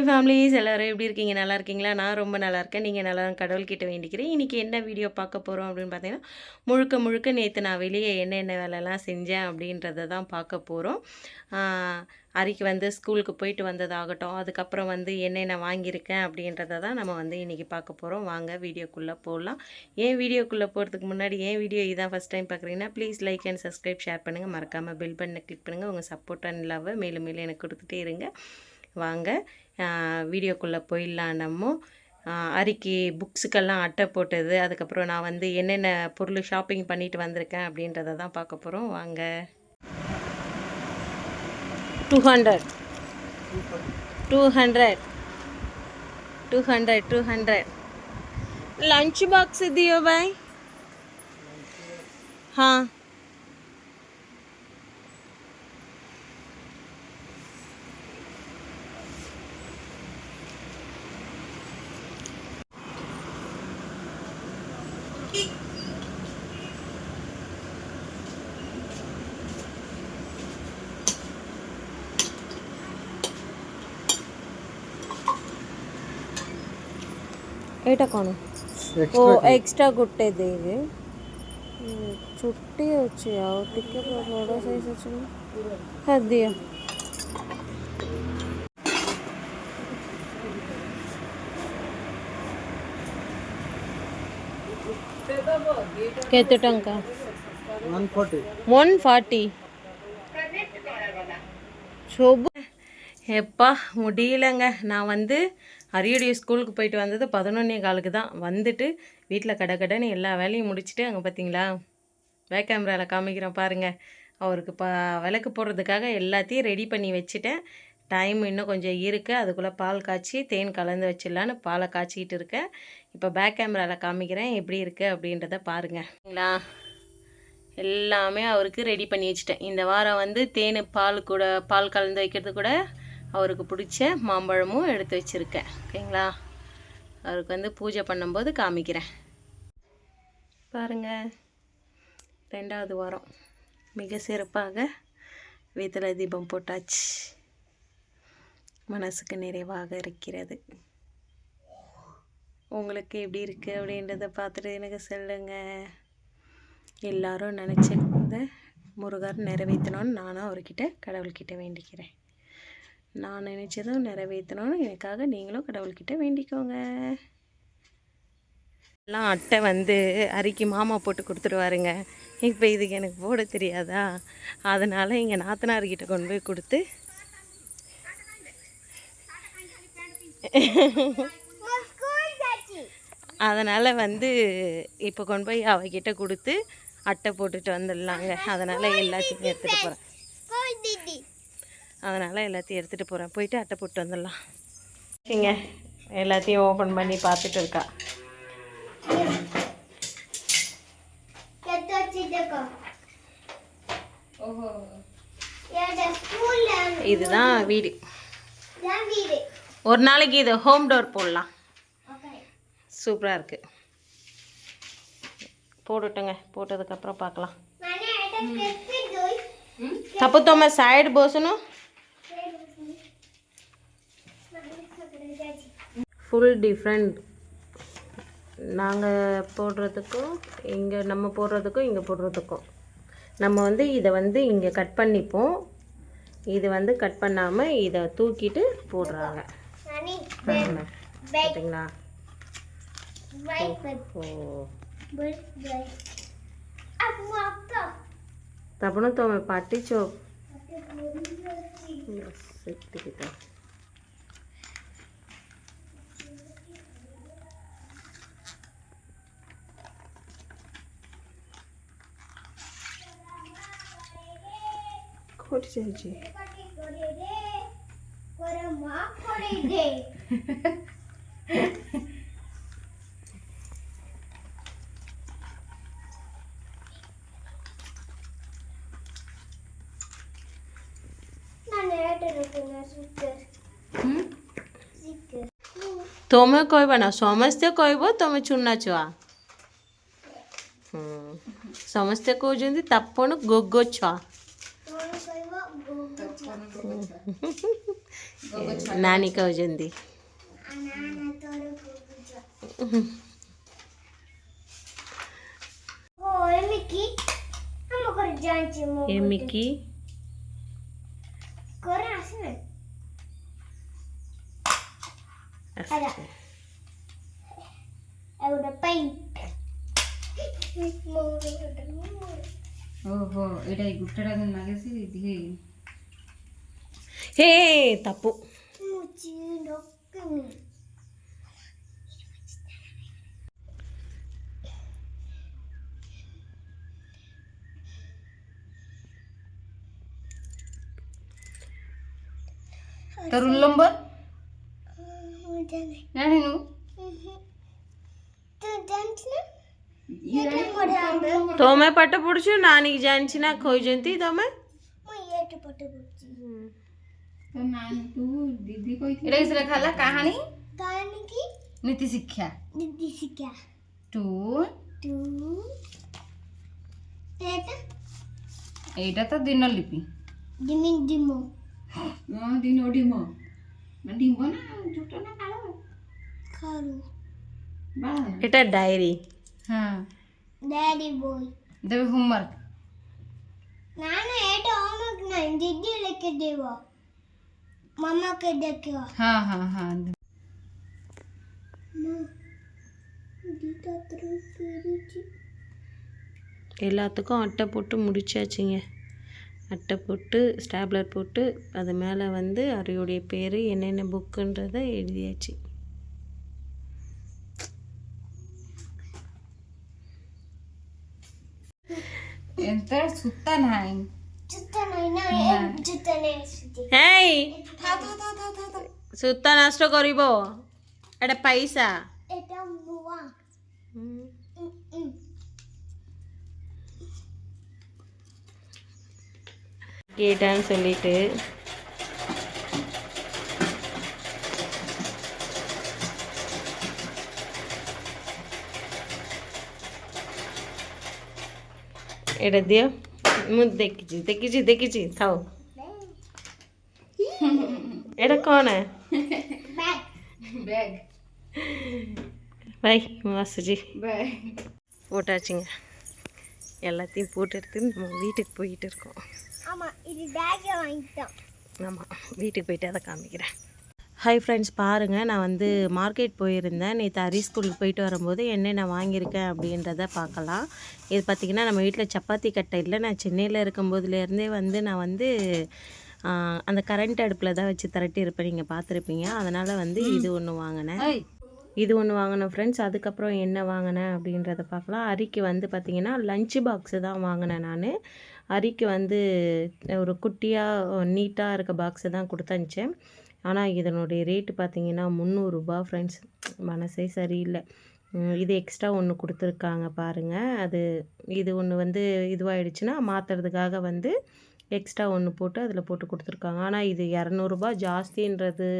Hi families எல்லோரும் எப்படி இருக்கீங்க? நல்லா இருக்கீங்களா? நான் ரொம்ப நல்லா இருக்கேன். நீங்கள் நல்லா கடவுள்கிட்ட வேண்டிக்கிறேன். இன்றைக்கி என்ன வீடியோ பார்க்க போகிறோம் அப்படின்னு பார்த்தீங்கன்னா முழுக்க முழுக்க நேற்று நான் வெளியே என்னென்ன வேலைலாம் செஞ்சேன் அப்படின்றத தான் பார்க்க போகிறோம் அரிக்கு வந்து ஸ்கூலுக்கு போயிட்டு வந்ததாகட்டும் அதுக்கப்புறம் வந்து என்னென்ன வாங்கியிருக்கேன் அப்படின்றத தான் நம்ம வந்து இன்றைக்கி பார்க்க போகிறோம் வாங்க வீடியோக்குள்ளே போடலாம் ஏன் வீடியோக்குள்ளே போகிறதுக்கு முன்னாடி ஏன் வீடியோ இதான் ஃபஸ்ட் டைம் பார்க்குறீங்கன்னா please like and subscribe share பண்ணுங்கள் மறக்காமல் பில் பண்ண கிளிக் பண்ணுங்கள் உங்கள் சப்போர்ட் அண்ட் லவ்வை மேலும் மேலும் எனக்கு கொடுத்துட்டே இருங்க. வாங்க வீடியோக்குள்ளே போயிடலாம் நம்ம ஆஹ் அரிக்கு புக்ஸுக்கெல்லாம் அட்டை போட்டது அதுக்கப்புறம் நான் வந்து என்னென்ன பொருள் ஷாப்பிங் பண்ணிட்டு வந்திருக்கேன் அப்படின்றத தான் பார்க்க போகிறோம் வாங்க two hundred two hundred two hundred two hundred lunch box दियो भाई हाँ ଏଇଟା କ'ଣ ଓ ଏକ୍ସଟ୍ରା ଗୋଟେ ଦେଇବେ ହୁଁ, ଛୁଟି ଅଛି ଆଉ ଟିକେ ବଡ଼ ସାଇଜ୍ ଅଛି ନା ହଁ ଦିଅ କେତେ ଟଙ୍କା ஒன் ஃபார்ட்டி ஒன் ஃபார்ட்டி சோபு எப்பா முடியலங்க நான் வந்து அரியடி ஸ்கூலுக்கு போயிட்டு வந்தது பதினொன்னே காலுக்கு தான். வந்துட்டு வீட்டில் கடை கடைன்னு எல்லா வேலையும் முடிச்சுட்டு அங்கே பார்த்தீங்களா பேக் கேமராவில் காமிக்கிறேன் பாருங்கள் அவருக்கு பா விளக்கு போடுறதுக்காக எல்லாத்தையும் ரெடி பண்ணி வச்சுட்டேன். டைம் இன்னும் கொஞ்சம் இருக்குது அதுக்குள்ளே பால் காய்ச்சி தேன் கலந்து வச்சிடலான்னு பாலை காய்ச்சிக்கிட்டு இருக்கேன். இப்போ பேக் கேமராவில் காமிக்கிறேன். எப்படி இருக்குது அப்படின்றத பாருங்கள் எல்லாமே அவருக்கு ரெடி பண்ணி வச்சுட்டேன். இந்த வாரம் வந்து தேன் பால் கூட பால் கலந்து வைக்கிறது கூட அவருக்கு பிடிச்ச மாம்பழமும் எடுத்து வச்சுருக்கேன். ஓகேங்களா? அவருக்கு வந்து பூஜை பண்ணும்போது காமிக்கிறேன். பாருங்கள் ரெண்டாவது வாரம். மிக சிறப்பாக வீட்டில் தீபம் போட்டாச்சு. மனசுக்கு நிறைவாக இருக்கிறது. உங்களுக்கு எப்படி இருக்குது அப்படின்றத பார்த்துட்டு எனக்கு சொல்லுங்கள் எல்லாரும் நினச்சிருந்த முருகர் நிறைவேற்றணும்னு நானும் அவர்கிட்ட கடவுள்கிட்ட வேண்டிக்கிறேன். நான் நினச்சதும் நிறைவேற்றணும்னு எனக்காக நீங்களும் கடவுள்கிட்ட வேண்டிக்கோங்க. எல்லாம் அட்டை வந்து அரிக்கி மாமா போட்டு கொடுத்துருவாருங்க. இப்போ இதுக்கு எனக்கு போட தெரியாதா? அதனால் எங்கள் நாத்தனார்கிட்ட கொண்டு போய் கொடுத்து. அதனால் வந்து இப்போ கொண்டு போய் அவகிட்ட கொடுத்து அட்டை போட்டுட்டு வந்துடலாங்க. அதனால் எல்லாத்தையும் எடுத்துகிட்டு போகிறேன் அதனால் எல்லாத்தையும் எடுத்துகிட்டு போகிறேன் போயிட்டு அட்டை போட்டு வந்துடலாம். சரிங்க எல்லாத்தையும் ஓப்பன் பண்ணி பார்த்துட்டு இருக்கா. இதுதான் வீடு. ஒரு நாளைக்கு இது ஹோம் டோர் போடலாம். சூப்பராக இருக்குது போட்டுட்டோங்க போட்டதுக்கப்புறம் பார்க்கலாம். தப்பு தோம சைடு போசணும் ஃபுல் டிஃப்ரெண்ட் நாங்கள் போடுறதுக்கும் இங்கே நம்ம போடுறதுக்கும் இங்கே போடுறதுக்கும் நம்ம வந்து இதை வந்து இங்கே கட் பண்ணிப்போம் இது வந்து கட் பண்ணாமல் இதை தூக்கிட்டு போடுறாங்க பாருங்க. பார்த்தீங்களா ஓ తపన తోమె పట్టించో సెట్టికిట ಕೊಡಿಸಿ ତମେ କହିବ ନା ସମସ୍ତେ କହିବ ତମେ ଚୁନା ଛୁଆ ସମସ୍ତେ କହୁଛନ୍ତି ତାପଣ ଗୋଗ ଛୁଆ નાની કହୁଛନ୍ତି ଏମିକି ଆସୁଛି ଆଉ ଗୋଟେ ପେଣ୍ଟ ଓହୋ ଏଇଟା ଗୁଟାଟା ଲାଗେ ସେ ଦିହେ హే తప్పు. रुल नंबर नाही नु తోమే పట్టు పుడుచు నానికి జాంచిన కోయి జంతి తోమే. పట్టు তো নাম তু দিদি কইতি এটা কিসরে খালা? কাহানি? কাহানি কি? নীতি শিক্ষা। নীতি শিক্ষা। টু। টু। এটা এইটা তো দিনলিপি ডিমি ডিম। মানে না দিন ডিম। না ডিম না ছোট না কালো? কালো। এটা ডায়েরি। হ্যাঁ। ডায়েরি বই। দেবে হোমওয়ার্ক না না এটা হোমওয়ার্ক না দিদি লিখে দেবো। मम्मा के देखियो हाँ हाँ हाँ எல்லாத்துக்கும் அட்டை போட்டு முடிச்சாச்சுங்க. அட்டை போட்டு ஸ்டாப்லர் போட்டு அது மேலே வந்து அவருடைய பேர் என்னென்ன புக்குன்றதை எழுதியாச்சு. சுத்தனாய் சுத்தன் ହେଇ ସୂତା ନଷ୍ଟ କରିବ ଏଟା ପାଇସା கேட்டான்னு சொல்லிட்டு எடுத்தியோ ମୁଁ ଦେଖିଛି ଦେଖିଛି ଦେଖିଛି ଥାଉ ଏଇଟା କ'ଣ ବ୍ୟାଗ୍ ବ୍ୟାଗ୍ ଭାଇ ମୁଁ ଆସୁଛି ବ୍ୟାଗ୍ போட்டாச்சுங்க எல்லாத்தையும் போட்டு எடுத்து நம்ம வீட்டுக்கு போயிட்டு இருக்கோம் ஆமா இது பேக்கை வாங்கிட்டோம் ஆமாம் வீட்டுக்கு போயிட்டு அதை காமிக்கிறேன் ஹாய் ஃப்ரெண்ட்ஸ் பாருங்கள் நான் வந்து மார்க்கெட் போயிருந்தேன். நேற்று ஹரி ஸ்கூலுக்கு போயிட்டு வரும்போது என்னென்ன வாங்கியிருக்கேன் அப்படின்றத பார்க்கலாம். இது பார்த்திங்கன்னா நம்ம வீட்டில் சப்பாத்தி கட்டை இல்லை. நான் சென்னையில் இருக்கும்போதுலேருந்தே வந்து நான் வந்து அந்த கரண்ட் அடுப்பில் தான் வச்சு திரட்டி இருப்பேன். நீங்கள் பார்த்துருப்பீங்க. அதனால் வந்து இது ஒன்று வாங்கினேன். இது ஒன்று வாங்கினேன் ஃப்ரெண்ட்ஸ் அதுக்கப்புறம் என்ன வாங்கினேன் அப்படின்றத பார்க்கலாம். அரிக்கு வந்து பார்த்திங்கன்னா லஞ்ச் பாக்ஸு தான் வாங்கினேன் நான். அரிக்கு வந்து ஒரு குட்டியாக நீட்டாக இருக்க பாக்ஸு தான் கொடுத்தனுச்சேன் ஆனால் இதனுடைய ரேட்டு பார்த்தீங்கன்னா முந்நூறுரூபா ஃப்ரெண்ட்ஸ் மனசே சரியில்லை. இது எக்ஸ்ட்ரா ஒன்று கொடுத்துருக்காங்க பாருங்கள் அது இது ஒன்று வந்து இதுவாகிடுச்சுன்னா மாற்றுறதுக்காக வந்து எக்ஸ்ட்ரா ஒன்று போட்டு அதில் போட்டு கொடுத்துருக்காங்க. ஆனால் இது இரநூறுபா ஜாஸ்தின்றது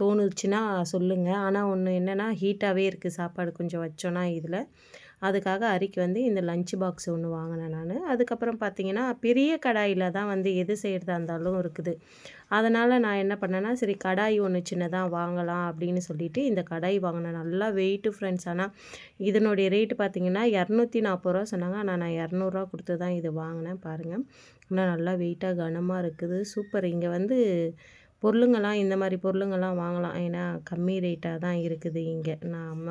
தோணுச்சுன்னா சொல்லுங்கள் ஆனால் ஒன்று என்னென்னா ஹீட்டாகவே இருக்குது சாப்பாடு கொஞ்சம் வச்சோன்னா இதில். அதுக்காக அரிக்கு வந்து இந்த லஞ்ச் பாக்ஸ் ஒன்று வாங்கினேன் நான். அதுக்கப்புறம் பார்த்தீங்கன்னா பெரிய கடாயில் தான் வந்து எது செய்கிறதா இருந்தாலும் இருக்குது. அதனால் நான் என்ன பண்ணேன்னா சரி கடாய் ஒன்று சின்னதாக வாங்கலாம் அப்படின்னு சொல்லிட்டு இந்த கடாய் வாங்கினேன். நல்லா வெயிட்டு ஃப்ரெண்ட்ஸ் ஆனால் இதனுடைய ரேட்டு பார்த்தீங்கன்னா இரநூத்தி நாற்பது ரூபா சொன்னாங்க. ஆனால் நான் இரநூறுவா கொடுத்து தான் இது வாங்கினேன் பாருங்கள் இன்னும் நல்லா வெயிட்டாக கனமாக இருக்குது. சூப்பர் இங்கே வந்து பொருளுங்கள்லாம் இந்த மாதிரி பொருளுங்கள்லாம் வாங்கலாம். ஏன்னா கம்மி ரேட்டாக தான் இருக்குது இங்கே. நான்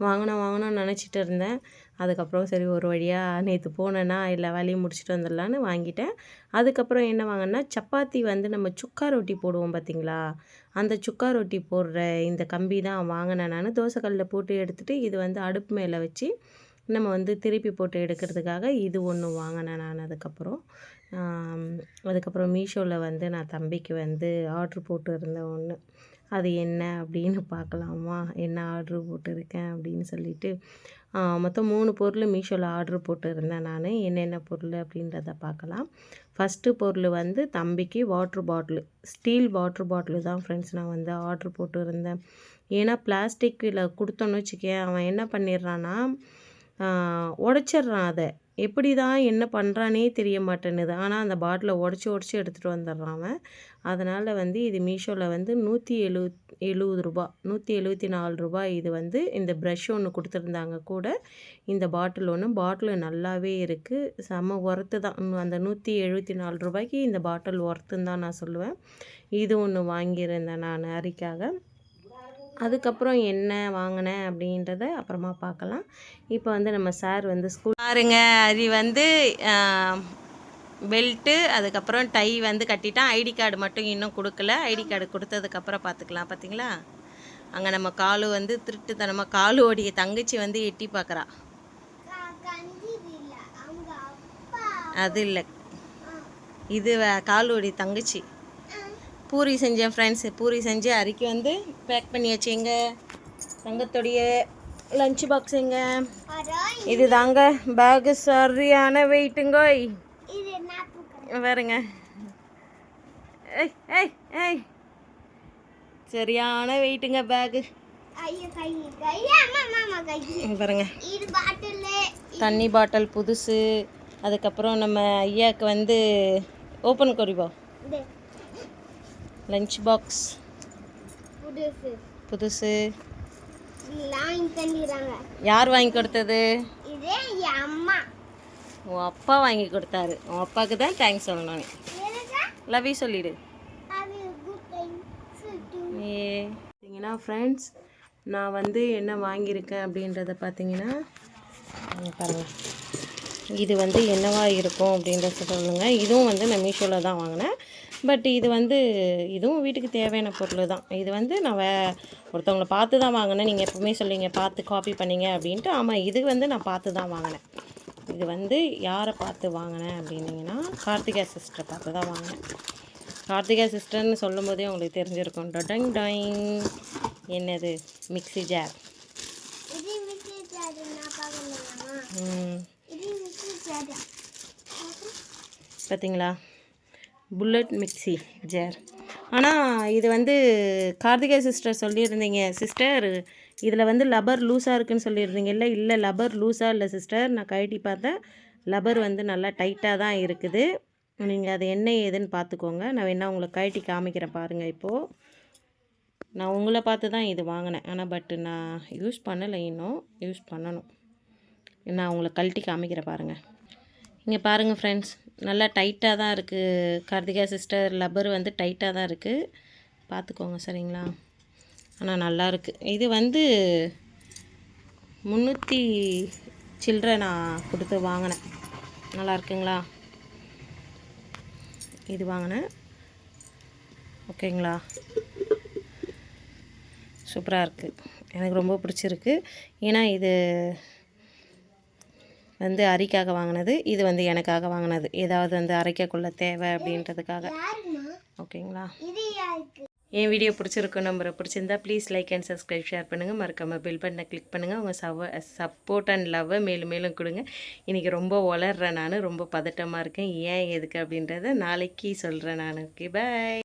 வாங்கினா வாங்கணும் நினச்சிட்டு இருந்தேன். அதுக்கப்புறம் சரி ஒரு வழியாக நேற்று போனேன்னா இல்லை வேலையும் முடிச்சுட்டு வந்துடலான்னு வாங்கிட்டேன். அதுக்கப்புறம் என்ன வாங்கினா சப்பாத்தி வந்து நம்ம சுக்கா ரொட்டி போடுவோம் பார்த்தீங்களா அந்த சுக்கா ரொட்டி போடுற இந்த கம்பி தான் வாங்கினேன் நான். தோசைக்கல்லில் போட்டு எடுத்துகிட்டு இது வந்து அடுப்பு மேலே வச்சு நம்ம வந்து திருப்பி போட்டு எடுக்கிறதுக்காக இது ஒன்று வாங்கினேன் நான் அதுக்கப்புறம். அதுக்கப்புறம் மீஷோவில் வந்து நான் தம்பிக்கு வந்து ஆர்ட்ரு போட்டு இருந்தேன் ஒன்று அது என்ன அப்படின்னு பார்க்கலாமா? என்ன ஆர்ட்ரு போட்டிருக்கேன் அப்படின்னு சொல்லிட்டு மொத்தம் மூணு பொருள் மீஷோவில் ஆர்ட்ரு போட்டிருந்தேன் நான். என்னென்ன பொருள் அப்படின்றத பார்க்கலாம். ஃபஸ்ட்டு பொருள் வந்து தம்பிக்கு water bottle steel water bottle தான் ஃப்ரெண்ட்ஸ் நான் வந்து ஆர்ட்ரு போட்டிருந்தேன். ஏன்னா பிளாஸ்டிக்கில் கொடுத்தோன்னு வச்சுக்கேன் அவன் என்ன பண்ணிடுறான்னா உடச்சிட்றான் அதை. எப்படி தான் என்ன பண்ணுறானே தெரிய மாட்டேன்னுது. ஆனால் அந்த பாட்டிலை உடச்சி உடச்சி எடுத்துகிட்டு வந்துடுறான் அவன். அதனால் வந்து இது மீஷோவில் வந்து நூற்றி எழுவத் எழுபது ரூபா நூற்றி எழுபத்தி நாலு ரூபாய் இது வந்து இந்த ப்ரஷ் ஒன்று கொடுத்துருந்தாங்க கூட. இந்த பாட்டில் ஒன்று பாட்டில் நல்லாவே இருக்குது செம்ம ஒர்த்து தான். அந்த நூற்றி எழுபத்தி நாலு ரூபாய்க்கு இந்த பாட்டில் ஒர்த்துன்னு தான் நான் சொல்லுவேன். இது ஒன்று வாங்கியிருந்தேன் நான் அரிக்காக அதுக்கப்புறம் என்ன வாங்கினேன் அப்படின்றத அப்புறமா பார்க்கலாம். இப்போ வந்து நம்ம சார் வந்து ஸ்கூல் பாருங்க அது வந்து பெல்ட்டு அதுக்கப்புறம் டை வந்து கட்டிட்டான் ஐடி கார்டு மட்டும் இன்னும் கொடுக்கல. ஐடி கார்டு கொடுத்ததுக்கப்புறம் பார்த்துக்கலாம் பார்த்தீங்களா அங்கே நம்ம காலு வந்து திருட்டுத்தனமாக காலுவோடைய தங்கச்சி வந்து எட்டி பார்க்குறா அது இல்லை. இது காலுவோடைய தங்கச்சி. பூரி செஞ்சேன் ஃப்ரெண்ட்ஸ் பூரி செஞ்சு அரிக்கி வந்து பேக் பண்ணி வச்சுங்க தங்கத்துடைய லஞ்ச் பாக்ஸ் எங்க? அரோ இது தாங்க பேகு சரியான வெயிட்டுங்கோய் வேறுங்க ஏய் ஏய் ஏய். சரியான வெயிட்டுங்க பேகு பாருங்க. தண்ணி பாட்டில் புதுசு. அதுக்கப்புறம் நம்ம ஐயாவுக்கு வந்து ஓப்பன் கொரிபோ லஞ்ச் பாக்ஸ் புதுசு. யார் வாங்கி கொடுத்தது? இதே அம்மா. உன் அப்பா வாங்கி கொடுத்தாரு. உன் அப்பாவுக்கு தான் தேங்க்ஸ் சொல்லணும். லவ் யூ சொல்லிடு. ஏ. பார்த்தீங்கன்னா ஃப்ரெண்ட்ஸ் நான் வந்து என்ன வாங்கியிருக்கேன் அப்படின்றத பார்த்தீங்கன்னா இங்க பாருங்க. இது வந்து என்னவா இருக்கும் அப்படின்றத சொல்லுங்க. இதுவும் வந்து நான் மீஷோவில் தான் வாங்கினேன். பட் இது வந்து இதுவும் வீட்டுக்கு தேவையான பொருள் தான். இது வந்து நான் வே ஒருத்தவங்கள பார்த்து தான் வாங்கினேன். நீங்கள் எப்பவுமே சொல்லுவீங்க பார்த்து காப்பி பண்ணீங்க அப்படின்ட்டு. ஆமாம் இது வந்து நான் பார்த்து தான் வாங்கினேன். இது வந்து யாரை பார்த்து வாங்கினேன் அப்படின்னீங்கன்னா கார்த்திகா சிஸ்டரை பார்த்து தான் வாங்கினேன். கார்த்திகா சிஸ்டர்னு சொல்லும் போதே உங்களுக்கு தெரிஞ்சிருக்கும். டொடங் டாயிங் என்னது? Mixie jar. பார்த்தீங்களா? Bullet mixie jar. ஆனால் இது வந்து கார்த்திகா சிஸ்டர் சொல்லியிருந்தீங்க. சிஸ்டர் இதில் வந்து லப்பர் லூஸாக இருக்குன்னு சொல்லியிருந்தீங்கல்ல இல்லை லப்பர் லூஸாக இல்லை சிஸ்டர் நான் கழட்டி பார்த்தேன். லப்பர் வந்து நல்லா டைட்டாக தான் இருக்குது. நீங்கள் அது என்ன ஏதுன்னு பார்த்துக்கோங்க. நான் வேணால் உங்களை கழட்டி காமிக்கிறேன் பாருங்கள் இப்போது நான் உங்களை பார்த்து தான் இது வாங்கினேன். ஆனால் பட்டு நான் யூஸ் பண்ணலை இன்னும். யூஸ் பண்ணணும். நான் உங்களை கழட்டி காமிக்கிறேன் பாருங்கள் இங்கே பாருங்கள் ஃப்ரெண்ட்ஸ் நல்லா டைட்டாக தான் இருக்குது. கார்த்திகா சிஸ்டர் லப்பர் வந்து டைட்டாக தான் இருக்குது. பார்த்துக்கோங்க சரிங்களா? ஆனால் நல்லா இருக்கு. இது வந்து முந்நூற்றி சில்லற நான் கொடுத்து வாங்கினேன். நல்லா இருக்குங்களா? இது வாங்கினேன். ஓகேங்களா? சூப்பராக இருக்குது எனக்கு ரொம்ப பிடிச்சிருக்கு. ஏன்னா இது வந்து அரிக்காக வாங்கினது இது வந்து எனக்காக வாங்கினது. ஏதாவது வந்து அரைக்கக்குள்ள தேவை அப்படின்றதுக்காக. ஓகேங்களா? என் வீடியோ பிடிச்சிருக்கும் நம்பரை பிடிச்சிருந்தா please like and subscribe share பண்ணுங்கள் மறக்காமல் பில் பட்டனை கிளிக் பண்ணுங்கள் உங்கள் சவ சப்போர்ட் அண்ட் லவ்வை மேலும் மேலும் கொடுங்க. இன்றைக்கி ரொம்ப வளர்றேன் நான் ரொம்ப பதட்டமாக இருக்கேன். ஏன் எதுக்கு அப்படின்றத நாளைக்கு சொல்கிறேன் நான். Okay bye